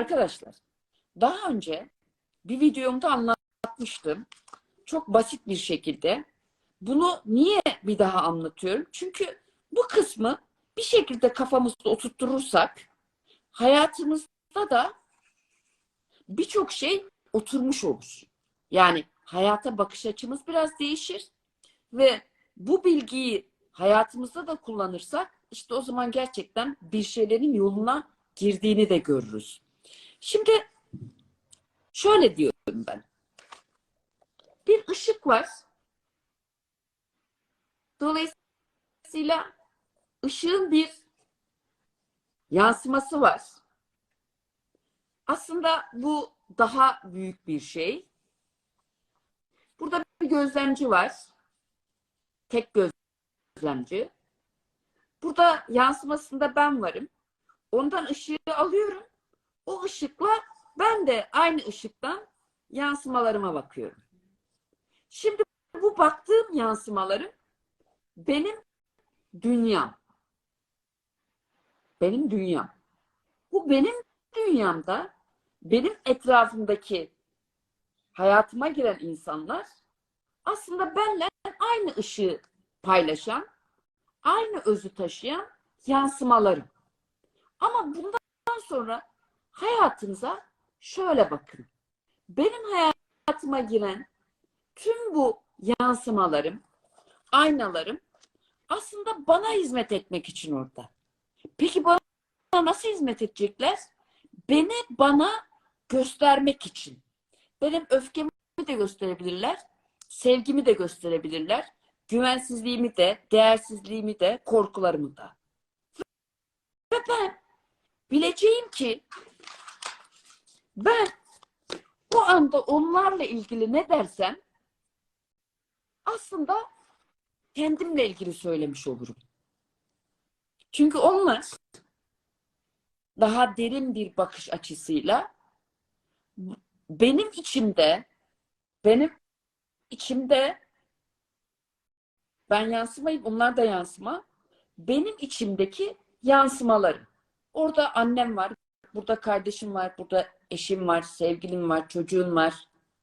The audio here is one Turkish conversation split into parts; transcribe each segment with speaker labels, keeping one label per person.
Speaker 1: arkadaşlar daha önce bir videomda anlatmıştım. Çok basit bir şekilde. Bunu niye bir daha anlatıyorum? Çünkü bu kısmı bir şekilde kafamızda oturtturursak hayatımızda da birçok şey oturmuş olur. Yani hayata bakış açımız biraz değişir ve bu bilgiyi hayatımızda da kullanırsak işte o zaman gerçekten bir şeylerin yoluna girdiğini de görürüz. Şimdi şöyle diyorum ben. Bir ışık var. Dolayısıyla ışığın bir yansıması var. Aslında bu daha büyük bir şey. Burada bir gözlemci var. Tek gözlemci. Burada yansımasında ben varım. Ondan ışığı alıyorum. O ışıkla ben de aynı ışıktan yansımalarıma bakıyorum. Şimdi bu baktığım yansımaları benim dünyam. Benim dünyam. Bu benim dünyamda benim etrafımdaki hayatıma giren insanlar aslında benimle aynı ışığı paylaşan, aynı özü taşıyan yansımalarım. Ama bundan sonra hayatınıza şöyle bakın. Benim hayatıma giren tüm bu yansımalarım, aynalarım aslında bana hizmet etmek için orada. Peki bana nasıl hizmet edecekler? Beni bana göstermek için. Benim öfkemi de gösterebilirler, sevgimi de gösterebilirler, güvensizliğimi de, değersizliğimi de, korkularımı da. Ve ben bileceğim ki ben o anda onlarla ilgili ne dersem aslında kendimle ilgili söylemiş olurum. Çünkü onlar daha derin bir bakış açısıyla benim içimde benim içimde ben yansımayım, onlar da yansıma. Benim içimdeki yansımaları. Orada annem var, burada kardeşim var, burada eşim var, sevgilim var, çocuğun var.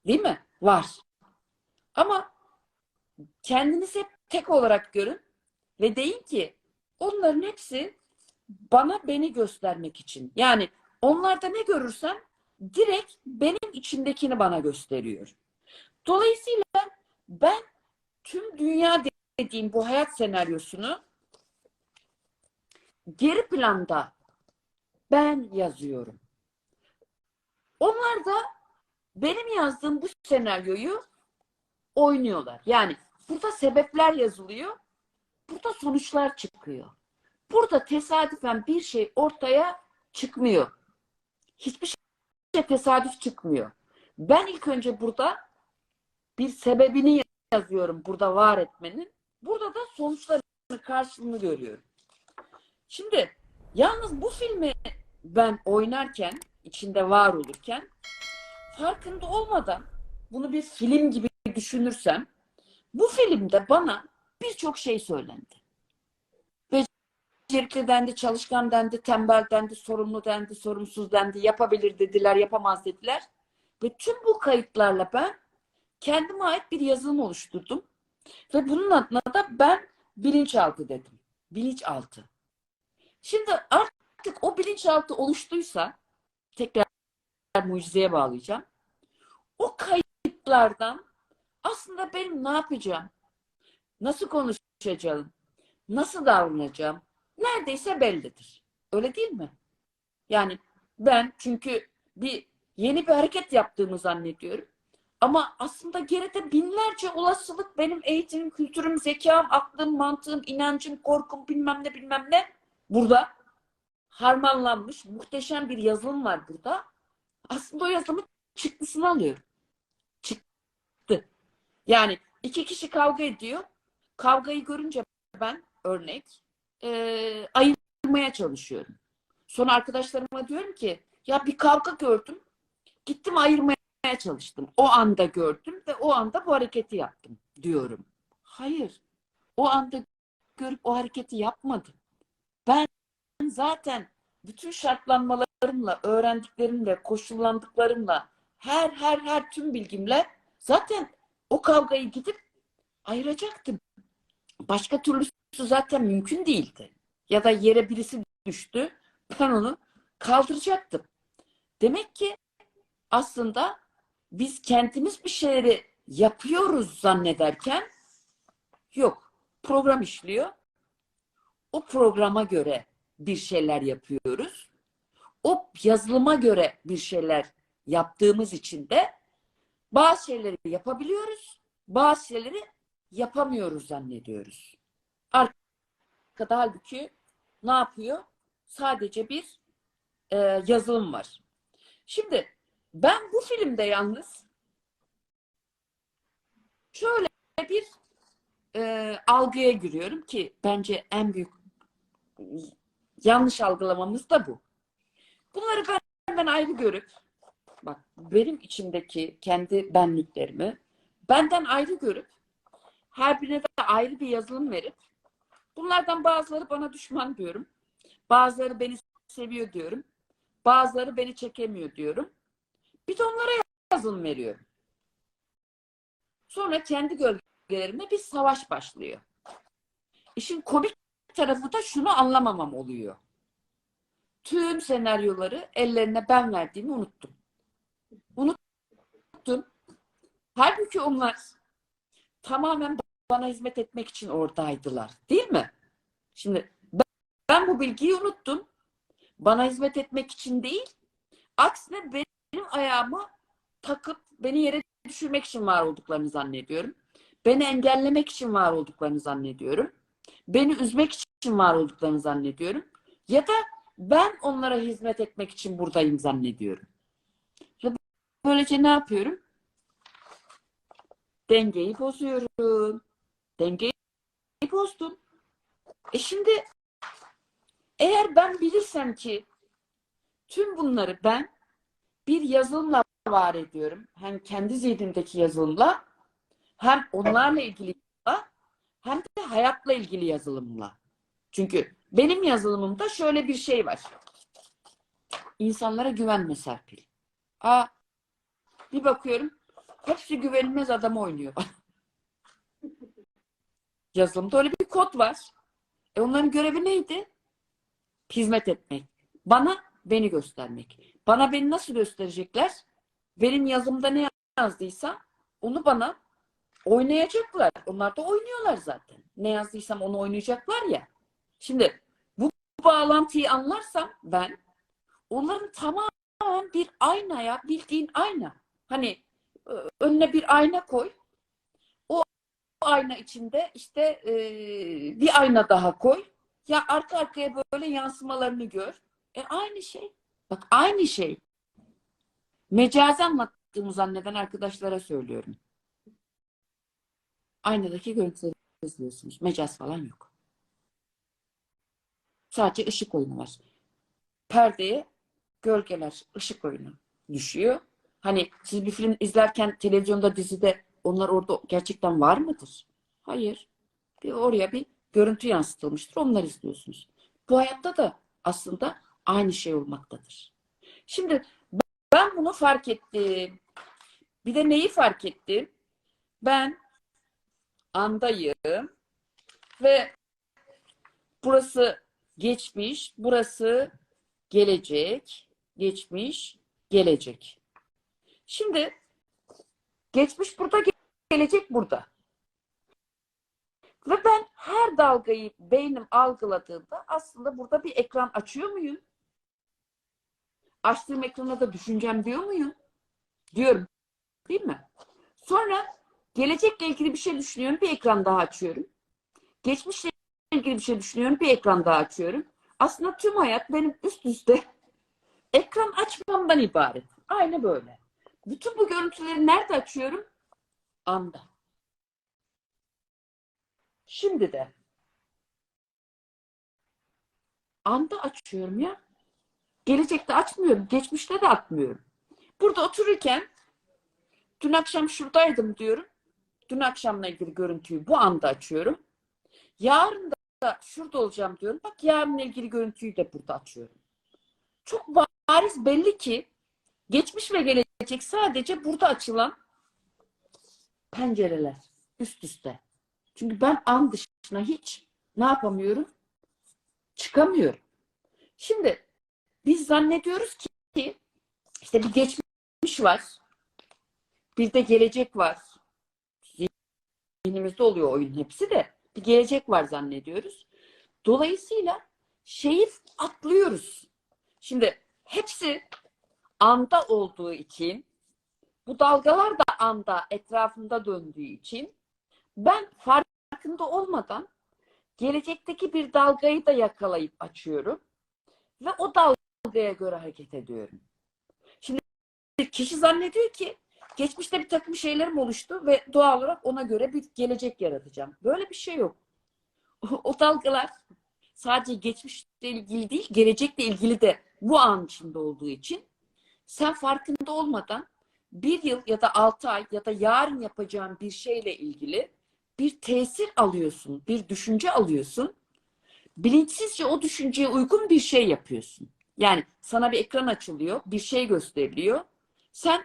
Speaker 1: Değil mi? Var. Ama kendinizi hep tek olarak görün ve deyin ki onların hepsi bana beni göstermek için. Yani onlarda ne görürsem direkt benim içimdekini bana gösteriyor. Dolayısıyla ben tüm dünya dediğim bu hayat senaryosunu geri planda ben yazıyorum. Onlar da benim yazdığım bu senaryoyu oynuyorlar. Yani burada sebepler yazılıyor. Burada sonuçlar çıkıyor. Burada tesadüfen bir şey ortaya çıkmıyor. Hiçbir şey tesadüf çıkmıyor. Ben ilk önce burada bir sebebini yazıyorum burada var etmenin. Burada da sonuçlarını karşılığını görüyorum. Şimdi yalnız bu filmi ben oynarken, içinde var olurken farkında olmadan bunu bir film gibi düşünürsem bu filmde bana birçok şey söylendi. Becerikli dendi, çalışkan dendi, tembel dendi, sorumlu dendi, sorumsuz dendi, yapabilir dediler, yapamaz dediler. Ve tüm bu kayıtlarla ben kendime ait bir yazılım oluşturdum. Ve bunun adına da ben bilinçaltı dedim. Bilinçaltı. Şimdi artık o bilinçaltı oluştuysa tekrar mucizeye bağlayacağım. O kayıtlardan aslında benim ne yapacağım? Nasıl konuşacağım? Nasıl davranacağım? Neredeyse bellidir. Öyle değil mi? Yani ben çünkü bir yeni bir hareket yaptığımı zannediyorum. Ama aslında geride binlerce olasılık benim eğitimim, kültürüm, zekam, aklım, mantığım, inancım, korkum bilmem ne bilmem ne burada harmanlanmış muhteşem bir yazılım var burada. Aslında o yazılımın çıktısını alıyorum. Çıktı. Yani iki kişi kavga ediyor. Kavgayı görünce ben örnek e, ayırmaya çalışıyorum. Sonra arkadaşlarıma diyorum ki ya bir kavga gördüm. Gittim ayırmaya çalıştım. O anda gördüm ve o anda bu hareketi yaptım diyorum. Hayır. O anda görüp o hareketi yapmadım. Ben zaten bütün şartlanmalarımla, öğrendiklerimle, koşullandıklarımla, her her her tüm bilgimle zaten o kavgayı gidip ayıracaktım. Başka türlüsü zaten mümkün değildi. Ya da yere birisi düştü, ben onu kaldıracaktım. Demek ki aslında biz kendimiz bir şeyleri yapıyoruz zannederken yok. Program işliyor. O programa göre bir şeyler yapıyoruz. O yazılıma göre bir şeyler yaptığımız için de bazı şeyleri yapabiliyoruz, bazı şeyleri yapamıyoruz zannediyoruz. Arkada halbuki ne yapıyor? Sadece bir e, yazılım var. Şimdi ben bu filmde yalnız şöyle bir e, algıya giriyorum ki bence en büyük yanlış algılamamız da bu. Bunları benden ayrı görüp bak benim içimdeki kendi benliklerimi benden ayrı görüp her birine de ayrı bir yazılım verip bunlardan bazıları bana düşman diyorum. Bazıları beni seviyor diyorum. Bazıları beni çekemiyor diyorum. Bir de onlara yazılım veriyorum. Sonra kendi gölgelerimle bir savaş başlıyor. İşin komik tarafı da şunu anlamamam oluyor. Tüm senaryoları ellerine ben verdiğimi unuttum. Unuttum. Halbuki onlar tamamen bana hizmet etmek için oradaydılar. Değil mi? Şimdi ben, ben bu bilgiyi unuttum. Bana hizmet etmek için değil, aksine benim ayağıma takıp beni yere düşürmek için var olduklarını zannediyorum. Beni engellemek için var olduklarını zannediyorum. Beni üzmek için var olduklarını zannediyorum. Ya da ben onlara hizmet etmek için buradayım zannediyorum. Böylece ne yapıyorum? Dengeyi bozuyorum. Dengeyi bozdum. E şimdi eğer ben bilirsem ki tüm bunları ben bir yazılımla var ediyorum. Hem kendi zihnimdeki yazılımla hem onlarla ilgili hem de hayatla ilgili yazılımla. Çünkü benim yazılımımda şöyle bir şey var. İnsanlara güvenme Serpil. Aa, bir bakıyorum hepsi güvenilmez adam oynuyor. Yazılımda öyle bir kod var. E onların görevi neydi? Hizmet etmek. Bana beni göstermek. Bana beni nasıl gösterecekler? Benim yazımda ne yazdıysa onu bana oynayacaklar. Onlar da oynuyorlar zaten. Ne yazdıysam onu oynayacaklar ya. Şimdi bu bağlantıyı anlarsam ben onların tamamen bir aynaya bildiğin ayna. Hani önüne bir ayna koy. O ayna içinde işte e, bir ayna daha koy. Ya arka arkaya böyle yansımalarını gör. E aynı şey. Bak aynı şey. Mecazi anlattığımı zanneden arkadaşlara söylüyorum. Aynadaki görüntüleri izliyorsunuz. Mecaz falan yok. Sadece ışık oyunu var. Perdeye gölgeler, ışık oyunu düşüyor. Hani siz bir film izlerken televizyonda, dizide onlar orada gerçekten var mıdır? Hayır. Bir oraya bir görüntü yansıtılmıştır. Onları izliyorsunuz. Bu hayatta da aslında aynı şey olmaktadır. Şimdi ben bunu fark ettim. Bir de neyi fark ettim? Ben andayım ve burası geçmiş, burası gelecek, geçmiş, gelecek. Şimdi geçmiş burada, gelecek burada. Ve ben her dalgayı beynim algıladığında aslında burada bir ekran açıyor muyum? Açtığım ekrana da düşüncem diyor muyum? Diyorum. Değil mi? Sonra gelecekle ilgili bir şey düşünüyorum. Bir ekran daha açıyorum. Geçmişle ilgili bir şey düşünüyorum. Bir ekran daha açıyorum. Aslında tüm hayat benim üst üste ekran açmamdan ibaret. Aynı böyle. Bütün bu görüntüleri nerede açıyorum? Anda. Şimdi de anda açıyorum ya. Gelecekte açmıyorum. Geçmişte de atmıyorum. Burada otururken dün akşam şuradaydım diyorum. Dün akşamla ilgili görüntüyü bu anda açıyorum. Yarın da şurada olacağım diyorum. Bak yarınla ilgili görüntüyü de burada açıyorum. çok bariz belli ki geçmiş ve gelecek sadece burada açılan pencereler üst üste. Çünkü ben an dışına hiç ne yapamıyorum? Çıkamıyorum. Şimdi biz zannediyoruz ki işte bir geçmiş var. Bir de gelecek var. Zihnimizde oluyor oyun hepsi de. Bir gelecek var zannediyoruz. Dolayısıyla şeyi atlıyoruz. Şimdi hepsi anda olduğu için bu dalgalar da anda etrafında döndüğü için ben farkında olmadan gelecekteki bir dalgayı da yakalayıp açıyorum ve o dalgaya göre hareket ediyorum. Şimdi kişi zannediyor ki geçmişte bir takım şeylerim oluştu ve doğal olarak ona göre bir gelecek yaratacağım. Böyle bir şey yok. O, dalgalar sadece geçmişle ilgili değil, gelecekle ilgili de bu an içinde olduğu için sen farkında olmadan bir yıl ya da altı ay ya da yarın yapacağın bir şeyle ilgili bir tesir alıyorsun, bir düşünce alıyorsun. Bilinçsizce o düşünceye uygun bir şey yapıyorsun. Yani sana bir ekran açılıyor, bir şey gösteriliyor. Sen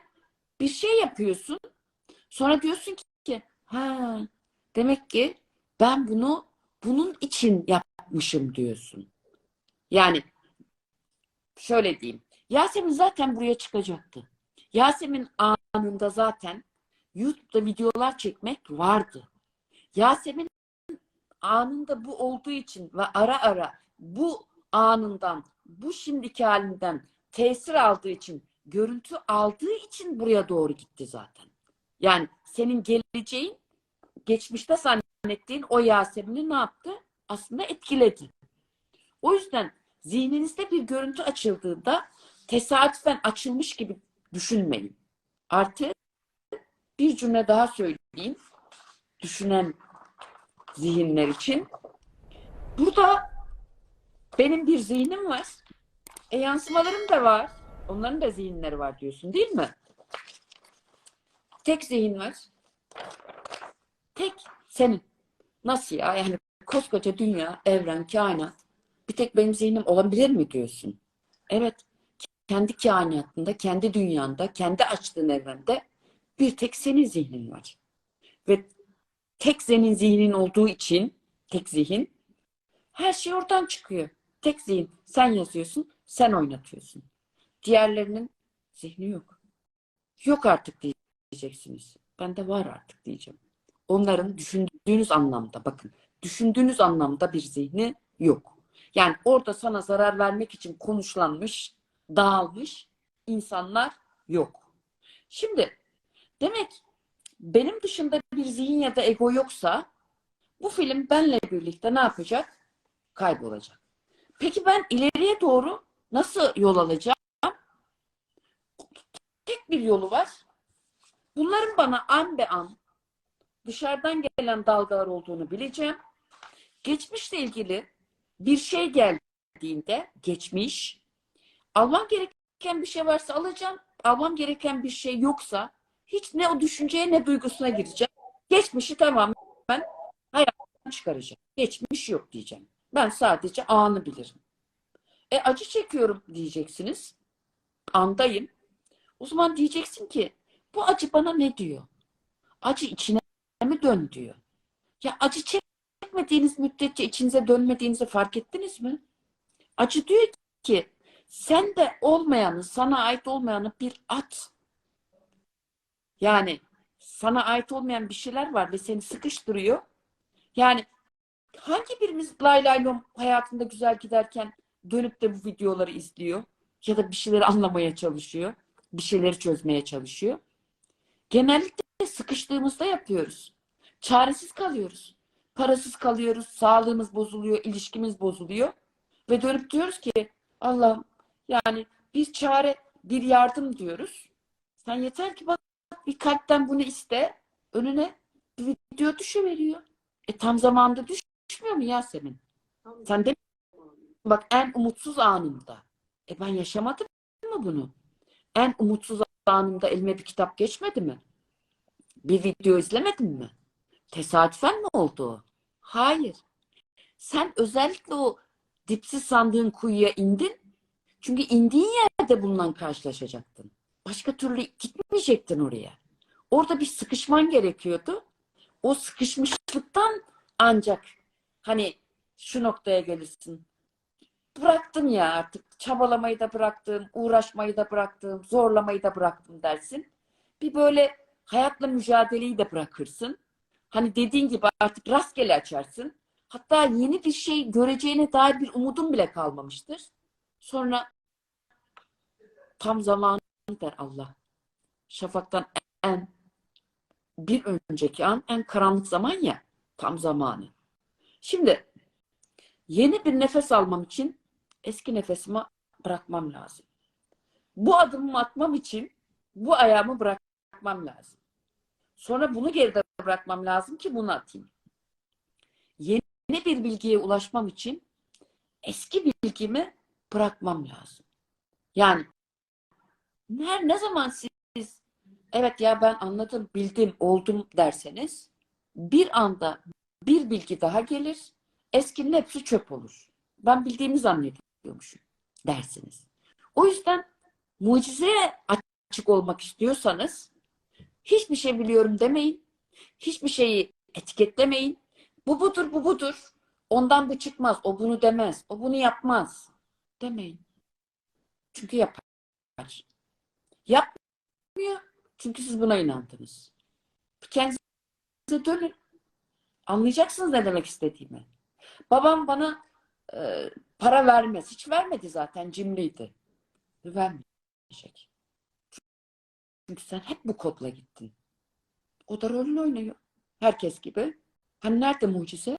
Speaker 1: bir şey yapıyorsun. Sonra diyorsun ki ha demek ki ben bunu bunun için yapmışım diyorsun. Yani şöyle diyeyim. Yasemin zaten buraya çıkacaktı. Yasemin anında zaten YouTube'da videolar çekmek vardı. Yasemin anında bu olduğu için ve ara ara bu anından, bu şimdiki halinden tesir aldığı için, görüntü aldığı için buraya doğru gitti zaten. Yani senin geleceğin geçmişte zannettiğin o Yasemin'i ne yaptı? Aslında etkiledi. O yüzden zihninizde bir görüntü açıldığında tesadüfen açılmış gibi düşünmeyin. Artı bir cümle daha söyleyeyim. Düşünen zihinler için. Burada benim bir zihnim var. E yansımalarım da var. Onların da zihinleri var diyorsun değil mi? Tek zihin var. Tek senin. Nasıl ya? Yani koskoca dünya, evren, kainat. Bir tek benim zihnim olabilir mi diyorsun? Evet. Kendi kainatında, kendi dünyanda, kendi açtığın evrende bir tek senin zihnin var. Ve tek senin zihnin olduğu için, tek zihin, her şey oradan çıkıyor. Tek zihin. Sen yazıyorsun, sen oynatıyorsun. Diğerlerinin zihni yok. Yok artık diyeceksiniz. Ben de var artık diyeceğim. Onların düşündüğünüz anlamda, bakın, düşündüğünüz anlamda bir zihni yok. Yani orada sana zarar vermek için konuşlanmış, dağılmış insanlar yok. Şimdi demek benim dışında bir zihin ya da ego yoksa bu film benle birlikte ne yapacak? Kaybolacak. Peki ben ileriye doğru nasıl yol alacağım? Yolu var. Bunların bana an be an dışarıdan gelen dalgalar olduğunu bileceğim. Geçmişle ilgili bir şey geldiğinde geçmiş almam gereken bir şey varsa alacağım. Almam gereken bir şey yoksa hiç ne o düşünceye ne duygusuna gireceğim. Geçmişi tamamen hayatımdan çıkaracağım. Geçmiş yok diyeceğim. Ben sadece anı bilirim. E acı çekiyorum diyeceksiniz. Andayım. O zaman diyeceksin ki bu acı bana ne diyor? Acı içine mi dön diyor. Ya acı çekmediğiniz müddetçe içinize dönmediğinizi fark ettiniz mi? Acı diyor ki sen de olmayanı, sana ait olmayanı bir at. Yani sana ait olmayan bir şeyler var ve seni sıkıştırıyor. Yani hangi birimiz lay lay hayatında güzel giderken dönüp de bu videoları izliyor ya da bir şeyleri anlamaya çalışıyor, bir şeyleri çözmeye çalışıyor. Genellikle sıkıştığımızda yapıyoruz. Çaresiz kalıyoruz. Parasız kalıyoruz, sağlığımız bozuluyor, ilişkimiz bozuluyor ve dönüp diyoruz ki Allah'ım yani bir çare, bir yardım diyoruz. Sen yeter ki bak bir kalpten bunu iste, önüne bir video düşüveriyor. E tam zamanda düşmüyor mu Yasemin? Sen de bak en umutsuz anımda. E ben yaşamadım mı bunu? En umutsuz anımda elime bir kitap geçmedi mi? Bir video izlemedim mi? Tesadüfen mi oldu? Hayır. Sen özellikle o dipsiz sandığın kuyuya indin Çünkü indiğin yerde bununla karşılaşacaktın. Başka türlü gitmeyecektin oraya. Orada bir sıkışman gerekiyordu. O sıkışmışlıktan ancak hani şu noktaya gelirsin. Bıraktım ya artık. Çabalamayı da bıraktım, uğraşmayı da bıraktım, zorlamayı da bıraktım dersin. Bir böyle hayatla mücadeleyi de bırakırsın. Hani dediğin gibi artık rastgele açarsın. Hatta yeni bir şey göreceğine dair bir umudun bile kalmamıştır. Sonra tam zamanı der Allah. Şafaktan en bir önceki an en karanlık zaman ya tam zamanı. Şimdi yeni bir nefes almam için eski nefesimi bırakmam lazım. Bu adımımı atmam için bu ayağımı bırakmam lazım. Sonra bunu geride bırakmam lazım ki bunu atayım. Yeni bir bilgiye ulaşmam için eski bilgimi bırakmam lazım. Yani her ne zaman siz evet ya ben anladım, bildim, oldum derseniz bir anda bir bilgi daha gelir. Eskinin hepsi çöp olur. Ben bildiğimi zannediyormuşum dersiniz. O yüzden mucizeye açık olmak istiyorsanız hiçbir şey biliyorum demeyin. Hiçbir şeyi etiketlemeyin. Bu budur, bu budur. Ondan bu çıkmaz. O bunu demez. O bunu yapmaz. Demeyin. Çünkü yapar. Yapmıyor. Çünkü siz buna inandınız. Kendinize dönün. Anlayacaksınız ne demek istediğimi. Babam bana e, para vermez. Hiç vermedi zaten. Cimriydi. Vermeyecek. Çünkü sen hep bu kodla gittin. O da rolünü oynuyor. Herkes gibi. Hani nerede mucize?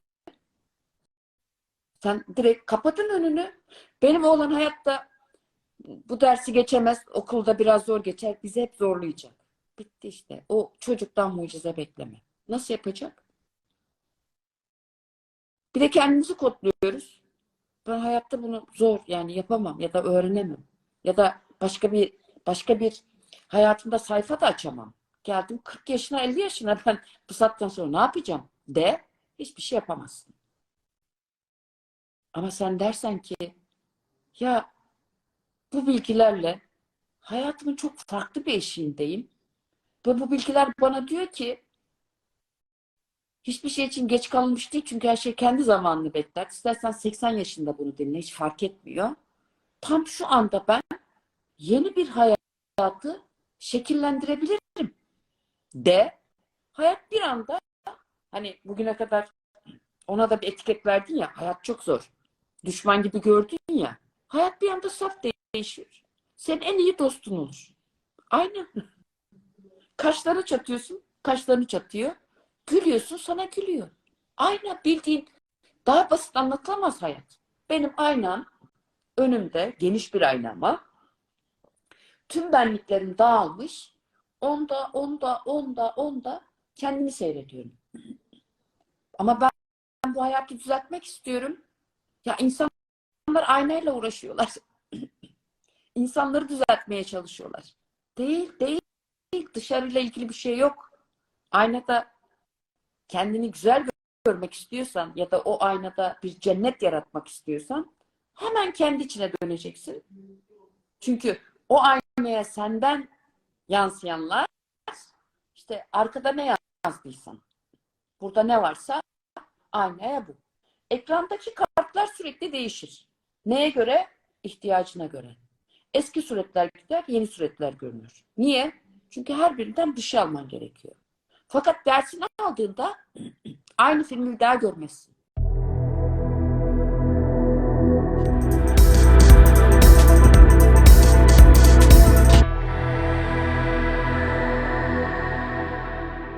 Speaker 1: Sen direkt kapatın önünü. Benim oğlan hayatta bu dersi geçemez. Okulda biraz zor geçer. Bizi hep zorlayacak. Bitti işte. O çocuktan mucize bekleme. Nasıl yapacak? Bir de kendimizi kodluyoruz. Ben hayatta bunu zor yani yapamam ya da öğrenemem. Ya da başka bir başka bir hayatımda sayfa da açamam. Geldim 40 yaşına 50 yaşına ben bu saatten sonra ne yapacağım de hiçbir şey yapamazsın. Ama sen dersen ki ya bu bilgilerle hayatımın çok farklı bir eşiğindeyim ve bu bilgiler bana diyor ki hiçbir şey için geç kalınmış değil çünkü her şey kendi zamanını bekler. İstersen 80 yaşında bunu dinle hiç fark etmiyor. Tam şu anda ben yeni bir hayatı şekillendirebilirim de hayat bir anda hani bugüne kadar ona da bir etiket verdin ya hayat çok zor. Düşman gibi gördün ya. Hayat bir anda saf değişiyor. Senin en iyi dostun olur. Aynen. Kaşlarını çatıyorsun. Kaşlarını çatıyor. Gülüyorsun sana gülüyor. Ayna bildiğin daha basit anlatılamaz hayat. Benim aynam önümde geniş bir ayna ama tüm benliklerim dağılmış. Onda, onda, onda, onda kendimi seyrediyorum. Ama ben, ben bu hayatı düzeltmek istiyorum. Ya insanlar aynayla uğraşıyorlar. İnsanları düzeltmeye çalışıyorlar. Değil, değil. Dışarıyla ilgili bir şey yok. Aynada kendini güzel görmek istiyorsan ya da o aynada bir cennet yaratmak istiyorsan hemen kendi içine döneceksin. Çünkü o aynaya senden yansıyanlar işte arkada ne yazdıysan burada ne varsa aynaya bu. Ekrandaki kartlar sürekli değişir. Neye göre? İhtiyacına göre. Eski suretler gider, yeni suretler görünür. Niye? Çünkü her birinden bir şey alman gerekiyor. Fakat dersini aldığında aynı filmi bir daha görmezsin.